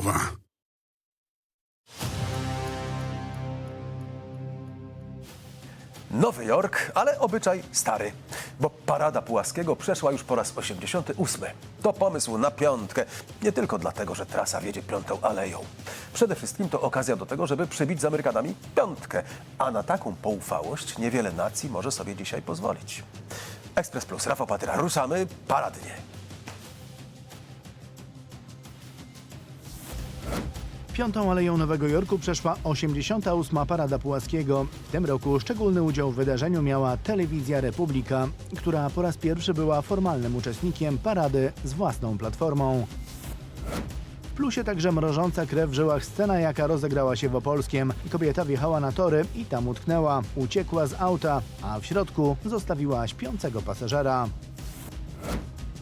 słowa. Nowy Jork, ale obyczaj stary, bo parada Pułaskiego przeszła już po raz 88. To pomysł na piątkę, nie tylko dlatego, że trasa wiedzie piątą aleją. Przede wszystkim to okazja do tego, żeby przybić z Amerykanami piątkę, a na taką poufałość niewiele nacji może sobie dzisiaj pozwolić. Ekspres Plus, Rafał Patyra, ruszamy paradnie. Piątą Aleją Nowego Jorku przeszła 88. Parada Pułaskiego. W tym roku szczególny udział w wydarzeniu miała Telewizja Republika, która po raz pierwszy była formalnym uczestnikiem parady z własną platformą. W plusie także mrożąca krew w żyłach scena, jaka rozegrała się w Opolskiem. Kobieta wjechała na tory i tam utknęła. Uciekła z auta, a w środku zostawiła śpiącego pasażera.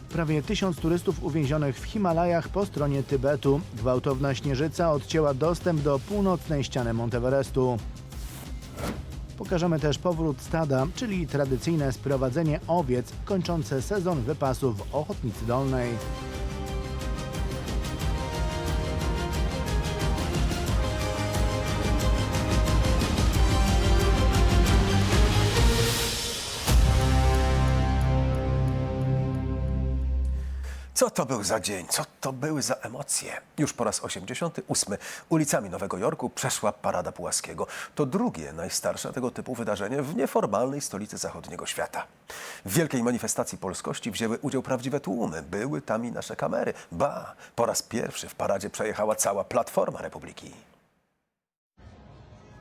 Prawie tysiąc turystów uwięzionych w Himalajach po stronie Tybetu. Gwałtowna śnieżyca odcięła dostęp do północnej ściany Monteverestu. Pokażemy też powrót stada, czyli tradycyjne sprowadzenie owiec kończące sezon wypasów w Ochotnicy Dolnej. Co to był za dzień? Co to były za emocje? Już po raz 88 ulicami Nowego Jorku przeszła Parada Pułaskiego. To drugie najstarsze tego typu wydarzenie w nieformalnej stolicy zachodniego świata. W wielkiej manifestacji polskości wzięły udział prawdziwe tłumy. Były tam i nasze kamery. Ba, po raz pierwszy w paradzie przejechała cała Platforma Republiki.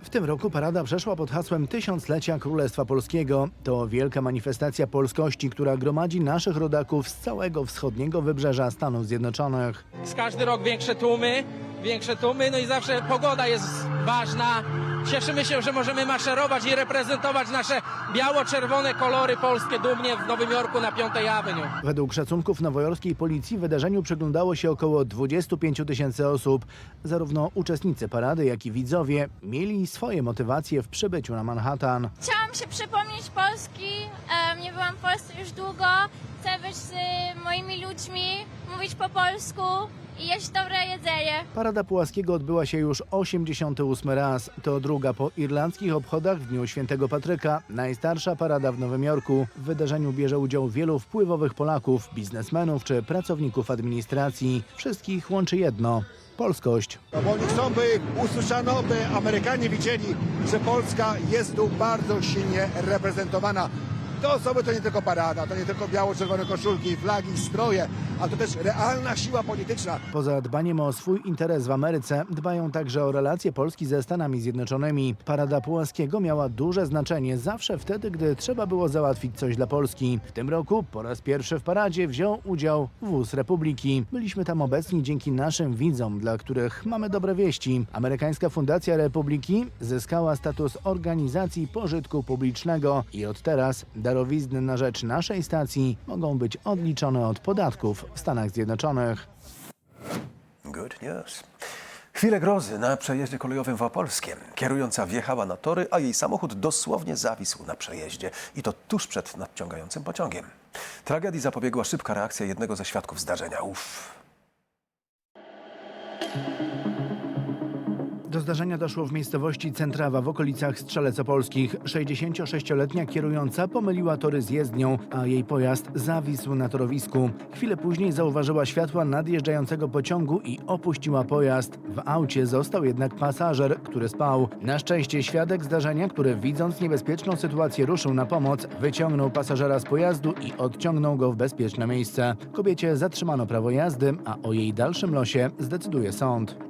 W tym roku parada przeszła pod hasłem Tysiąclecia Królestwa Polskiego. To wielka manifestacja polskości, która gromadzi naszych rodaków z całego wschodniego wybrzeża Stanów Zjednoczonych. Z każdy rok większe tłumy, większe tłumy, no i zawsze pogoda jest ważna. Cieszymy się, że możemy maszerować i reprezentować nasze biało-czerwone kolory polskie dumnie w Nowym Jorku na 5 Avenue. Według szacunków nowojorskiej policji wydarzeniu przyglądało się około 25 tysięcy osób. Zarówno uczestnicy parady, jak i widzowie mieli swoje motywacje w przybyciu na Manhattan. Chciałam się przypomnieć Polski. Nie byłam w Polsce już długo. Chcę być z moimi ludźmi, mówić po polsku i jeść dobre jedzenie. Parada Pułaskiego odbyła się już 88 raz. To druga po irlandzkich obchodach w Dniu Świętego Patryka, najstarsza parada w Nowym Jorku. W wydarzeniu bierze udział wielu wpływowych Polaków, biznesmenów czy pracowników administracji. Wszystkich łączy jedno polskość. No bo oni chcą, by usłyszano, by Amerykanie widzieli, że Polska jest tu bardzo silnie reprezentowana. Te osoby to nie tylko parada, to nie tylko biało-czerwone koszulki, flagi, stroje, ale to też realna siła polityczna. Poza dbaniem o swój interes w Ameryce, dbają także o relacje Polski ze Stanami Zjednoczonymi. Parada Pułaskiego miała duże znaczenie zawsze wtedy, gdy trzeba było załatwić coś dla Polski. W tym roku po raz pierwszy w paradzie wziął udział wóz Republiki. Byliśmy tam obecni dzięki naszym widzom, dla których mamy dobre wieści. Amerykańska Fundacja Republiki zyskała status organizacji pożytku publicznego i od teraz darowizny na rzecz naszej stacji mogą być odliczone od podatków w Stanach Zjednoczonych. Good news. Chwilę grozy na przejeździe kolejowym w Opolskiem. Kierująca wjechała na tory, a jej samochód dosłownie zawisł na przejeździe. I to tuż przed nadciągającym pociągiem. Tragedii zapobiegła szybka reakcja jednego ze świadków zdarzenia. Uff. Do zdarzenia doszło w miejscowości Centrawa w okolicach Strzelec Opolskich. 66-letnia kierująca pomyliła tory z jezdnią, a jej pojazd zawisł na torowisku. Chwilę później zauważyła światła nadjeżdżającego pociągu i opuściła pojazd. W aucie został jednak pasażer, który spał. Na szczęście świadek zdarzenia, który widząc niebezpieczną sytuację ruszył na pomoc, wyciągnął pasażera z pojazdu i odciągnął go w bezpieczne miejsce. Kobiecie zatrzymano prawo jazdy, a o jej dalszym losie zdecyduje sąd.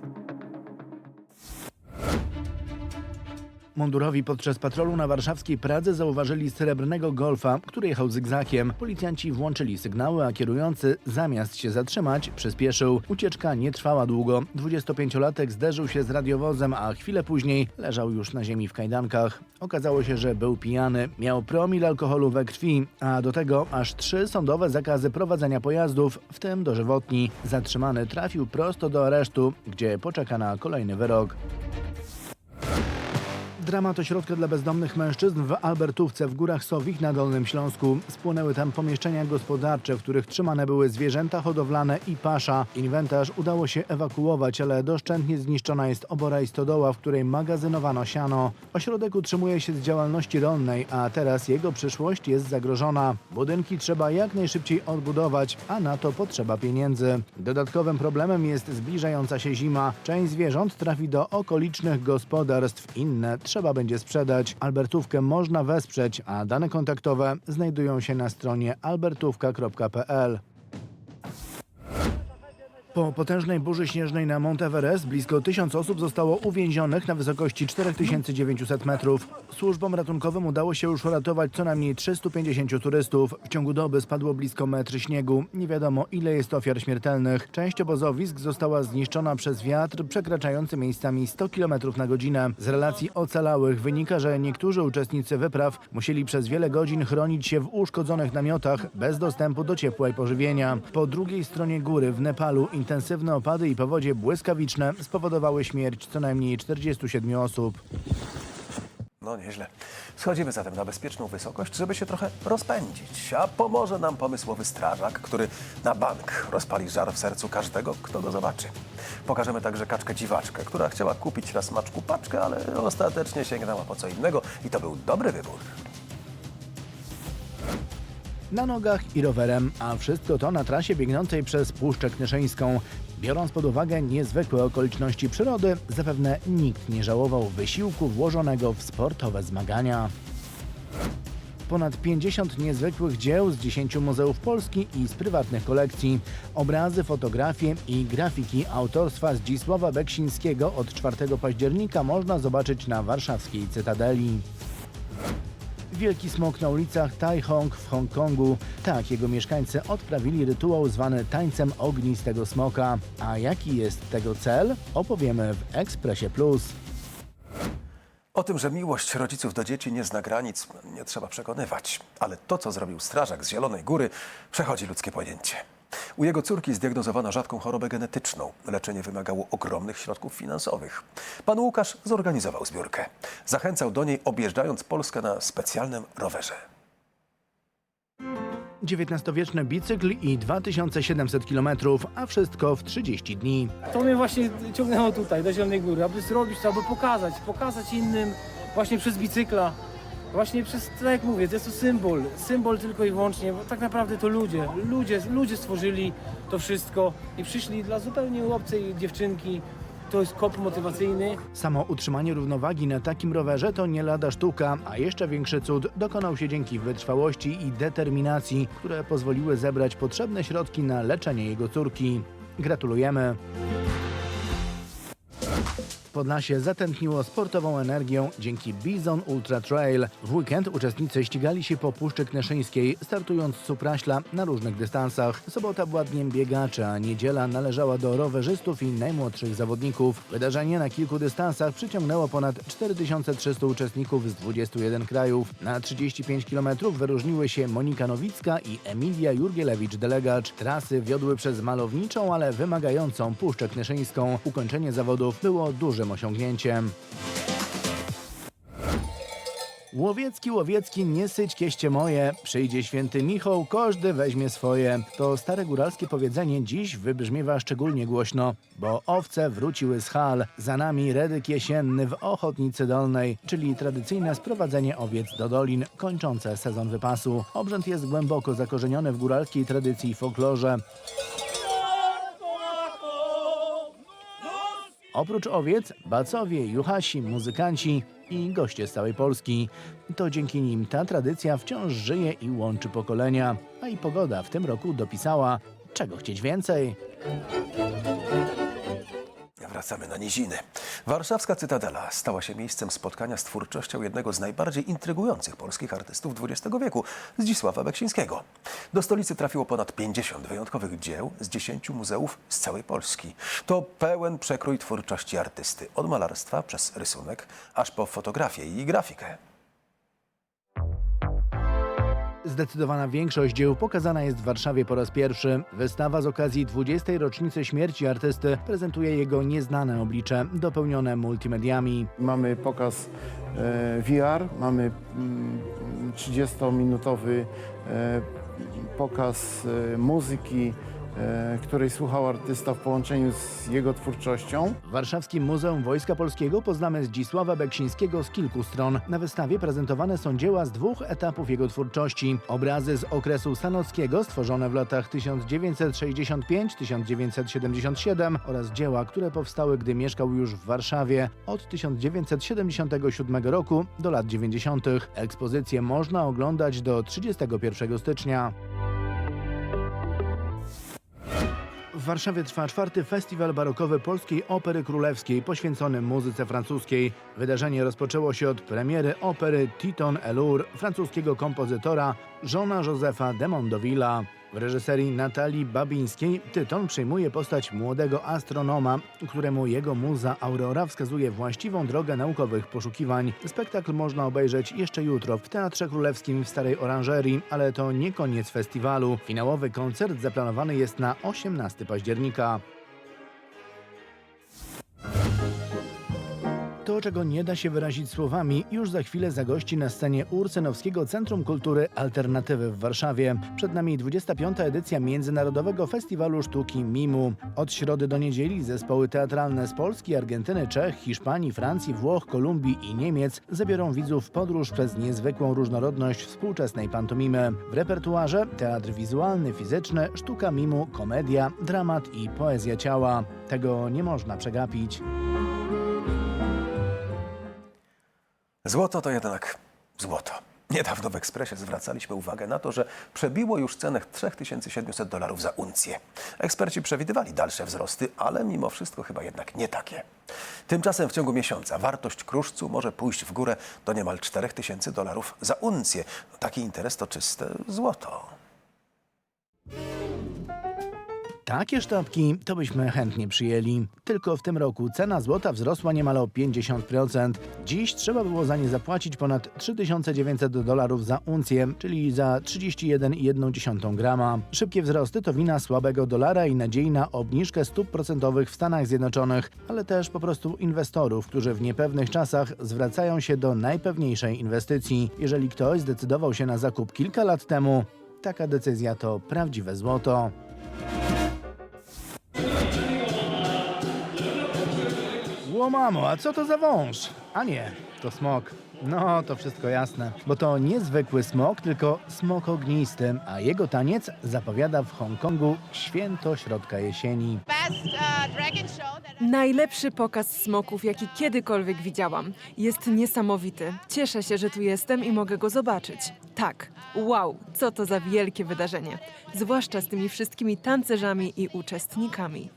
Mundurowi podczas patrolu na warszawskiej Pradze zauważyli srebrnego golfa, który jechał zygzakiem. Policjanci włączyli sygnały, a kierujący zamiast się zatrzymać, przyspieszył. Ucieczka nie trwała długo. 25-latek zderzył się z radiowozem, a chwilę później leżał już na ziemi w kajdankach. Okazało się, że był pijany, miał promil alkoholu we krwi, a do tego aż trzy sądowe zakazy prowadzenia pojazdów, w tym dożywotni. Zatrzymany trafił prosto do aresztu, gdzie poczeka na kolejny wyrok. Dramat ośrodka dla bezdomnych mężczyzn w Albertówce w Górach Sowich na Dolnym Śląsku. Spłonęły tam pomieszczenia gospodarcze, w których trzymane były zwierzęta hodowlane i pasza. Inwentarz udało się ewakuować, ale doszczętnie zniszczona jest obora i stodoła, w której magazynowano siano. Ośrodek utrzymuje się z działalności rolnej, a teraz jego przyszłość jest zagrożona. Budynki trzeba jak najszybciej odbudować, a na to potrzeba pieniędzy. Dodatkowym problemem jest zbliżająca się zima. Część zwierząt trafi do okolicznych gospodarstw, inne trzeba będzie sprzedać. Albertówkę można wesprzeć, a dane kontaktowe znajdują się na stronie albertówka.pl. Po potężnej burzy śnieżnej na Mount Everest blisko 1000 osób zostało uwięzionych na wysokości 4900 metrów. Służbom ratunkowym udało się już uratować co najmniej 350 turystów. W ciągu doby spadło blisko metr śniegu. Nie wiadomo ile jest ofiar śmiertelnych. Część obozowisk została zniszczona przez wiatr przekraczający miejscami 100 km na godzinę. Z relacji ocalałych wynika, że niektórzy uczestnicy wypraw musieli przez wiele godzin chronić się w uszkodzonych namiotach bez dostępu do ciepła i pożywienia. Po drugiej stronie góry w Nepalu intensywne opady i powodzie błyskawiczne spowodowały śmierć co najmniej 47 osób. No nieźle. Schodzimy zatem na bezpieczną wysokość, żeby się trochę rozpędzić. A pomoże nam pomysłowy strażak, który na bank rozpali żar w sercu każdego, kto go zobaczy. Pokażemy także kaczkę dziwaczkę, która chciała kupić na smaczku paczkę, ale ostatecznie sięgnęła po co innego i to był dobry wybór. Na nogach i rowerem, a wszystko to na trasie biegnącej przez Puszczę Knyszyńską. Biorąc pod uwagę niezwykłe okoliczności przyrody, zapewne nikt nie żałował wysiłku włożonego w sportowe zmagania. Ponad 50 niezwykłych dzieł z 10 muzeów Polski i z prywatnych kolekcji. Obrazy, fotografie i grafiki autorstwa Zdzisława Beksińskiego od 4 października można zobaczyć na warszawskiej Cytadeli. Wielki smok na ulicach Tai Hong w Hongkongu. Tak, jego mieszkańcy odprawili rytuał zwany tańcem ognistego smoka. A jaki jest tego cel? Opowiemy w Ekspresie Plus. O tym, że miłość rodziców do dzieci nie zna granic, nie trzeba przekonywać. Ale to, co zrobił strażak z Zielonej Góry, przechodzi ludzkie pojęcie. U jego córki zdiagnozowano rzadką chorobę genetyczną. Leczenie wymagało ogromnych środków finansowych. Pan Łukasz zorganizował zbiórkę. Zachęcał do niej, objeżdżając Polskę na specjalnym rowerze. XIX-wieczny bicykl i 2700 km, a wszystko w 30 dni. To mnie właśnie ciągnęło tutaj, do Zielonej Góry, aby zrobić to, aby pokazać, pokazać innym właśnie przez bicykla. Właśnie przez, tak jak mówię, jest to symbol, symbol tylko i wyłącznie, bo tak naprawdę to ludzie, ludzie, ludzie stworzyli to wszystko i przyszli dla zupełnie obcej dziewczynki. To jest kop motywacyjny, Samo utrzymanie równowagi na takim rowerze to nie lada sztuka, a jeszcze większy cud dokonał się dzięki wytrwałości i determinacji, które pozwoliły zebrać potrzebne środki na leczenie jego córki. Gratulujemy! Podlasie zatętniło sportową energią dzięki Bizon Ultra Trail. W weekend uczestnicy ścigali się po Puszczy Knyszyńskiej, startując z Supraśla na różnych dystansach. Sobota była dniem biegaczy, a niedziela należała do rowerzystów i najmłodszych zawodników. Wydarzenie na kilku dystansach przyciągnęło ponad 4300 uczestników z 21 krajów. Na 35 km wyróżniły się Monika Nowicka i Emilia Jurgielewicz-Delegacz. Trasy wiodły przez malowniczą, ale wymagającą Puszczę Knyszyńską. Ukończenie zawodów było dużym osiągnięciem. Łowiecki, łowiecki, nie syć kieście moje. Przyjdzie święty Michał, każdy weźmie swoje. To stare góralskie powiedzenie dziś wybrzmiewa szczególnie głośno, bo owce wróciły z hal. Za nami redyk jesienny w Ochotnicy Dolnej, czyli tradycyjne sprowadzenie owiec do dolin, kończące sezon wypasu. Obrząd jest głęboko zakorzeniony w góralskiej tradycji i folklorze. Oprócz owiec, bacowie, juchasi, muzykanci i goście z całej Polski. To dzięki nim ta tradycja wciąż żyje i łączy pokolenia. A i pogoda w tym roku dopisała, czego chcieć więcej. Wracamy na niziny. Warszawska Cytadela stała się miejscem spotkania z twórczością jednego z najbardziej intrygujących polskich artystów XX wieku, Zdzisława Beksińskiego. Do stolicy trafiło ponad 50 wyjątkowych dzieł z 10 muzeów z całej Polski. To pełen przekrój twórczości artysty, od malarstwa przez rysunek, aż po fotografię i grafikę. Zdecydowana większość dzieł pokazana jest w Warszawie po raz pierwszy. Wystawa z okazji 20. rocznicy śmierci artysty prezentuje jego nieznane oblicze, dopełnione multimediami. Mamy pokaz e, VR, mamy mm, 30-minutowy e, pokaz e, muzyki, której słuchał artysta w połączeniu z jego twórczością. W Warszawskim Muzeum Wojska Polskiego poznamy Zdzisława Beksińskiego z kilku stron. Na wystawie prezentowane są dzieła z dwóch etapów jego twórczości. Obrazy z okresu stanockiego stworzone w latach 1965-1977 oraz dzieła, które powstały, gdy mieszkał już w Warszawie od 1977 roku do lat 90. Ekspozycję można oglądać do 31 stycznia. W Warszawie trwa czwarty festiwal barokowy Polskiej Opery Królewskiej poświęcony muzyce francuskiej. Wydarzenie rozpoczęło się od premiery opery Titon Elour francuskiego kompozytora Jeana Josepha de Mondovilla. W reżyserii Natalii Babińskiej Tyton przyjmuje postać młodego astronoma, któremu jego muza Aurora wskazuje właściwą drogę naukowych poszukiwań. Spektakl można obejrzeć jeszcze jutro w Teatrze Królewskim w Starej Oranżerii, ale to nie koniec festiwalu. Finałowy koncert zaplanowany jest na 18 października. To, czego nie da się wyrazić słowami, już za chwilę zagości na scenie Ursenowskiego Centrum Kultury Alternatywy w Warszawie. Przed nami 25. edycja Międzynarodowego Festiwalu Sztuki MIMU. Od środy do niedzieli zespoły teatralne z Polski, Argentyny, Czech, Hiszpanii, Francji, Włoch, Kolumbii i Niemiec zabiorą widzów w podróż przez niezwykłą różnorodność współczesnej pantomimy. W repertuarze teatr wizualny, fizyczny, sztuka mimu, komedia, dramat i poezja ciała. Tego nie można przegapić. Złoto to jednak złoto. Niedawno w Ekspresie zwracaliśmy uwagę na to, że przebiło już cenę 3700 dolarów za uncję. Eksperci przewidywali dalsze wzrosty, ale mimo wszystko chyba jednak nie takie. Tymczasem w ciągu miesiąca wartość kruszcu może pójść w górę do niemal 4000 dolarów za uncję. Taki interes to czyste złoto. Takie sztabki to byśmy chętnie przyjęli. Tylko w tym roku cena złota wzrosła niemal o 50%. Dziś trzeba było za nie zapłacić ponad 3900 dolarów za uncję, czyli za 31,1 grama. Szybkie wzrosty to wina słabego dolara i nadziei na obniżkę stóp procentowych w Stanach Zjednoczonych, ale też po prostu inwestorów, którzy w niepewnych czasach zwracają się do najpewniejszej inwestycji. Jeżeli ktoś zdecydował się na zakup kilka lat temu, taka decyzja to prawdziwe złoto. Ło mamo, a co to za wąż? A nie, to smok. No, to wszystko jasne, bo to niezwykły smok, tylko smok ognisty, a jego taniec zapowiada w Hongkongu święto środka jesieni. best uh, Najlepszy pokaz smoków, jaki kiedykolwiek widziałam. Jest niesamowity. Cieszę się, że tu jestem i mogę go zobaczyć. Tak, wow, co to za wielkie wydarzenie. Zwłaszcza z tymi wszystkimi tancerzami i uczestnikami.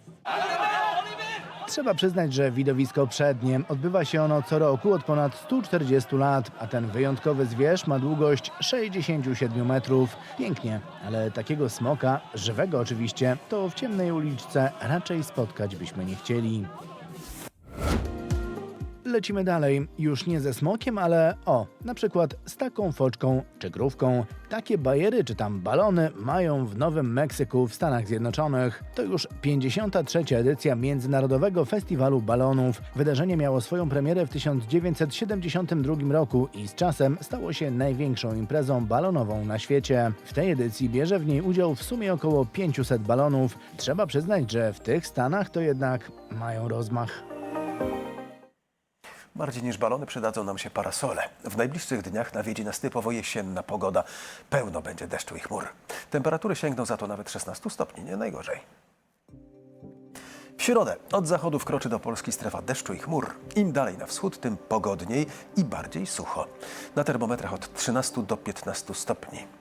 Trzeba przyznać, że widowisko przednie odbywa się ono co roku od ponad 140 lat, a ten wyjątkowy zwierz ma długość 67 metrów. Pięknie, ale takiego smoka, żywego oczywiście, to w ciemnej uliczce raczej spotkać byśmy nie chcieli. Lecimy dalej. Już nie ze smokiem, ale o, na przykład z taką foczką czy grówką. Takie bajery czy tam balony mają w Nowym Meksyku w Stanach Zjednoczonych. To już 53. edycja Międzynarodowego Festiwalu Balonów. Wydarzenie miało swoją premierę w 1972 roku i z czasem stało się największą imprezą balonową na świecie. W tej edycji bierze w niej udział w sumie około 500 balonów. Trzeba przyznać, że w tych Stanach to jednak mają rozmach. Bardziej niż balony przydadzą nam się parasole. W najbliższych dniach nawiedzi nas typowo jesienna pogoda. Pełno będzie deszczu i chmur. Temperatury sięgną za to nawet 16 stopni, nie najgorzej. W środę od zachodu wkroczy do Polski strefa deszczu i chmur. Im dalej na wschód, tym pogodniej i bardziej sucho. Na termometrach od 13 do 15 stopni.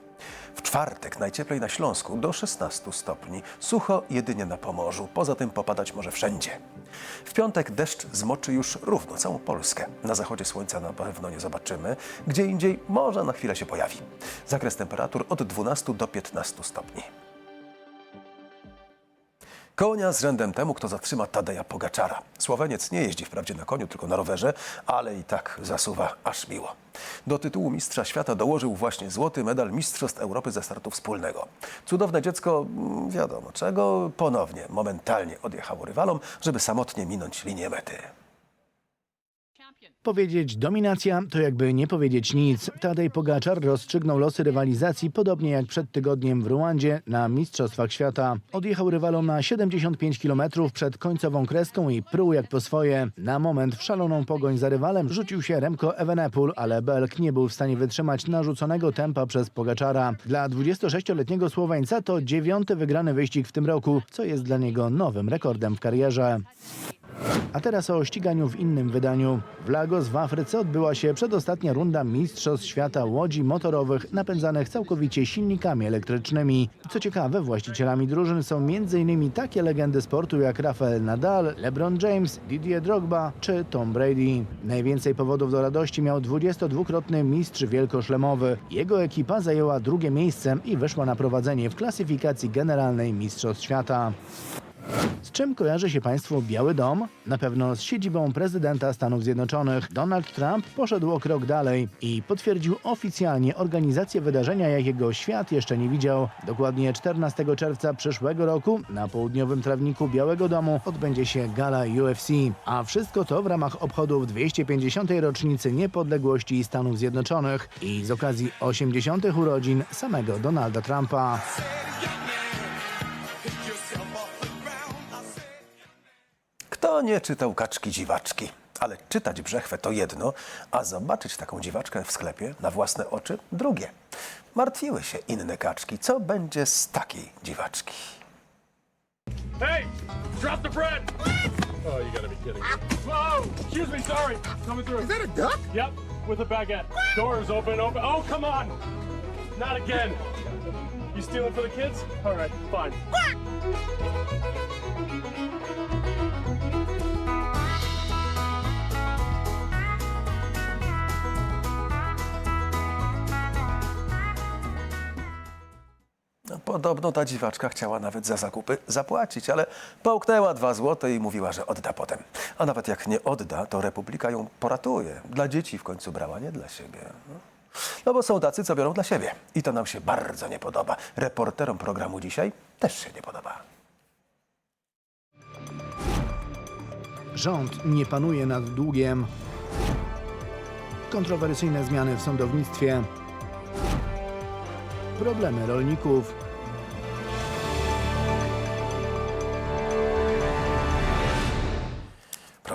W czwartek najcieplej na Śląsku do 16 stopni. Sucho jedynie na Pomorzu. Poza tym popadać może wszędzie. W piątek deszcz zmoczy już równo całą Polskę. Na zachodzie słońca na pewno nie zobaczymy. Gdzie indziej może na chwilę się pojawi. Zakres temperatur od 12 do 15 stopni. Konia z rzędem temu, kto zatrzyma Tadeja Pogaczara. Słoweniec nie jeździ wprawdzie na koniu, tylko na rowerze, ale i tak zasuwa aż miło. Do tytułu mistrza świata dołożył właśnie złoty medal Mistrzostw Europy ze startu wspólnego. Cudowne dziecko, mm, wiadomo czego, ponownie, momentalnie odjechało rywalom, żeby samotnie minąć linię mety. Powiedzieć dominacja to jakby nie powiedzieć nic. Tadej Pogaczar rozstrzygnął losy rywalizacji podobnie jak przed tygodniem w Ruandzie na Mistrzostwach Świata. Odjechał rywalom na 75 km przed końcową kreską i pruł jak po swoje. Na moment w szaloną pogoń za rywalem rzucił się Remco Evenepoel, ale Belk nie był w stanie wytrzymać narzuconego tempa przez Pogaczara. Dla 26-letniego Słoweńca to dziewiąty wygrany wyścig w tym roku, co jest dla niego nowym rekordem w karierze. A teraz o ściganiu w innym wydaniu. W Lagos w Afryce odbyła się przedostatnia runda Mistrzostw Świata łodzi motorowych napędzanych całkowicie silnikami elektrycznymi. Co ciekawe, właścicielami drużyn są m.in. takie legendy sportu jak Rafael Nadal, LeBron James, Didier Drogba czy Tom Brady. Najwięcej powodów do radości miał 22-krotny mistrz wielkoszlemowy. Jego ekipa zajęła drugie miejsce i wyszła na prowadzenie w klasyfikacji generalnej Mistrzostw Świata. Z czym kojarzy się Państwu Biały Dom? Na pewno z siedzibą prezydenta Stanów Zjednoczonych. Donald Trump poszedł o krok dalej i potwierdził oficjalnie organizację wydarzenia, jakiego świat jeszcze nie widział. Dokładnie 14 czerwca przyszłego roku na południowym trawniku Białego Domu odbędzie się gala UFC. A wszystko to w ramach obchodów 250. rocznicy niepodległości Stanów Zjednoczonych i z okazji 80. urodzin samego Donalda Trumpa. Kto nie czytał kaczki dziwaczki? Ale czytać brzechwę to jedno, a zobaczyć taką dziwaczkę w sklepie na własne oczy drugie. Martwiły się inne kaczki, co będzie z takiej dziwaczki. Hey, drop the bread. Oh, you gotta be kidding me. Whoa, excuse me, sorry. Coming through. Is that a duck? Yep, with a baguette. Doors open, open. Oh, come on. Not again. You stealing for the kids? All right, fine. Podobno ta dziwaczka chciała nawet za zakupy zapłacić, ale połknęła dwa złote i mówiła, że odda potem. A nawet jak nie odda, to Republika ją poratuje. Dla dzieci w końcu brała, nie dla siebie. No. Bo są tacy, co biorą dla siebie. I to nam się bardzo nie podoba. Reporterom programu dzisiaj też się nie podoba. Rząd nie panuje nad długiem. Kontrowersyjne zmiany w sądownictwie. Problemy rolników.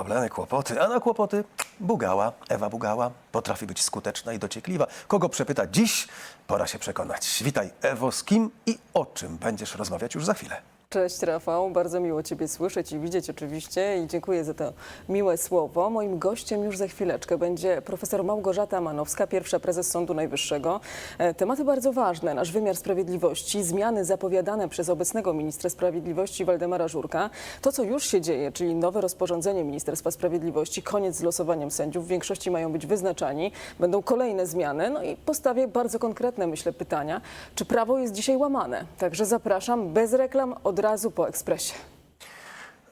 Problemy, kłopoty, a na kłopoty Bugała, Ewa Bugała potrafi być skuteczna i dociekliwa. Kogo przepyta dziś? Pora się przekonać. Witaj Ewo, z kim i o czym będziesz rozmawiać już za chwilę. Cześć Rafał, bardzo miło Ciebie słyszeć i widzieć oczywiście. I dziękuję za to miłe słowo. Moim gościem już za chwileczkę będzie profesor Małgorzata Manowska, pierwsza prezes Sądu Najwyższego. E, Tematy bardzo ważne, nasz wymiar sprawiedliwości, zmiany zapowiadane przez obecnego ministra sprawiedliwości Waldemara Żurka, to co już się dzieje, czyli nowe rozporządzenie Ministerstwa Sprawiedliwości, koniec z losowaniem sędziów, w większości mają być wyznaczani, będą kolejne zmiany, no i postawię bardzo konkretne, myślę, pytania, czy prawo jest dzisiaj łamane. Także zapraszam bez reklam, od razu po ekspresie.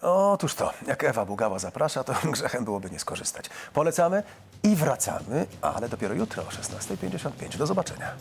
Otóż to, jak Ewa Bugała zaprasza, to grzechem byłoby nie skorzystać. Polecamy i wracamy, ale dopiero jutro o 16.55. Do zobaczenia.